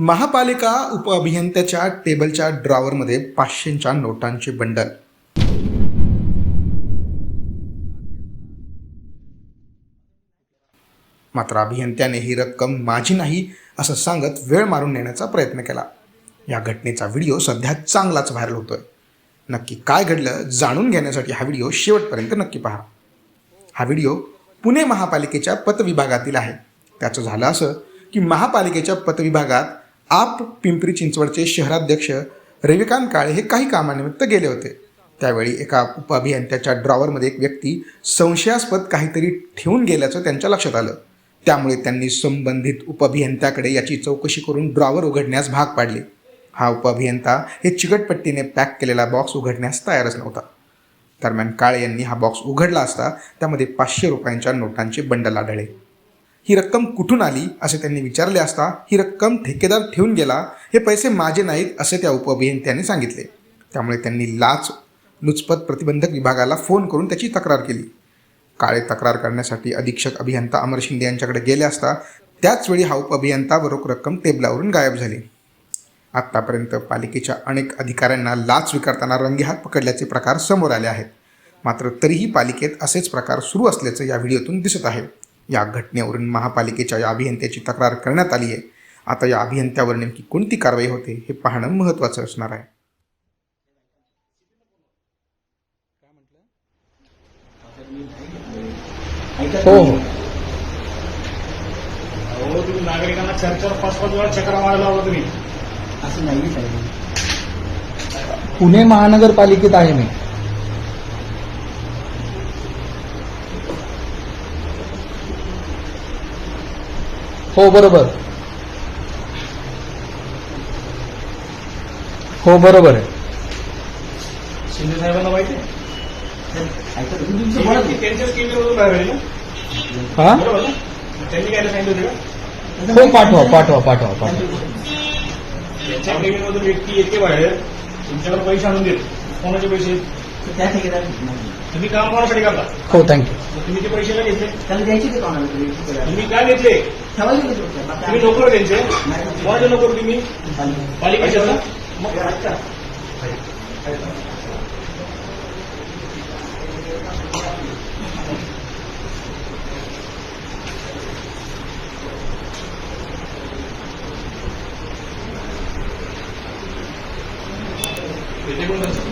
महापालिका उपअभियंत्याच्या टेबलच्या ड्रॉवरमध्ये पाचशेच्या नोटांचे बंडल. मात्र अभियंत्याने ही रक्कम माझी नाही असं सांगत वेळ मारून नेण्याचा प्रयत्न केला. या घटनेचा व्हिडिओ सध्या चांगलाच व्हायरल होतोय. नक्की काय घडलं जाणून घेण्यासाठी हा व्हिडिओ शेवटपर्यंत नक्की पहा. हा व्हिडिओ पुणे महापालिकेच्या पतविभागातील आहे. त्याचं झालं असं की महापालिकेच्या पतविभागात आप पिंपरी चिंचवडचे शहराध्यक्ष रविकांत काळे हे काही कामानिमित्त गेले होते. त्यावेळी एका उपअभियंत्याच्या ड्रॉवरमध्ये एक व्यक्ती संशयास्पद काहीतरी ठेवून गेल्याचं त्यांच्या लक्षात आलं. त्यामुळे त्यांनी संबंधित उपअभियंत्याकडे याची चौकशी करून ड्रॉवर उघडण्यास भाग पाडले. हा उपअभियंता हे चिकटपट्टीने पॅक केलेला बॉक्स उघडण्यास तयारच नव्हता. दरम्यान काळे यांनी हा बॉक्स उघडला असता त्यामध्ये पाचशे रुपयांच्या नोटांचे बंडल आढळले. ही रक्कम कुठून आली असे त्यांनी विचारले असता ही रक्कम ठेकेदार ठेवून गेला हे पैसे माझे नाहीत असे त्या उपअभियंत्याने सांगितले. त्यामुळे त्यांनी लाच लुचपत प्रतिबंधक विभागाला फोन करून त्याची तक्रार केली. काळे तक्रार करण्यासाठी अधीक्षक अभियंता अमर शिंदे यांच्याकडे गेले असता त्याचवेळी हा उपअभियंता व रोख रक्कम टेबलावरून गायब झाली. आत्तापर्यंत पालिकेच्या अनेक अधिकाऱ्यांना लाच स्वीकारताना रंगेहात पकडल्याचे प्रकार समोर आले आहेत. मात्र तरीही पालिकेत असेच प्रकार सुरू असल्याचं या व्हिडिओतून दिसत आहे. या घटनेवरून महापालिकेच्या या अभियंत्याची तक्रार करण्यात आली आहे. आता या अभियंत्यावर नेमकी कोणती कारवाई होते हे पाहणं महत्त्वाचं असणार आहे. हो. हो तुम्ही नागरिकांना चार चार पाच पाच वेळा चक्रा मारायला हवं तुम्ही. असं नाही पुणे महानगरपालिकेत आहे मी. हो बरोबर. हो बरोबर आहे. शिंदे साहेबांना आहे? त्यांच्याच हा? त्यांनी काय सांगितलं हो पाठवा पाठवा पाठवा पाठवा. त्यांच्या केंद्रामधून व्यक्ती येते बाहेर तुमच्याकडे पैसे आणून देत. कोणाचे पैसे? तुम्ही काम कोणासाठी करता हो थँक्यू मग तुम्ही ते पैसे का घेतले त्याला द्यायचे ते कोणाला तरी ठेकेदार. तुम्ही का घेतले ठेवायला गेले होते. बाकी तुम्ही नोकर त्यांचे नाही. कोणाचे नोकर तुम्ही चालेल. पालिकेचे ना मग अच्छा. त्याचे कोण नसतं.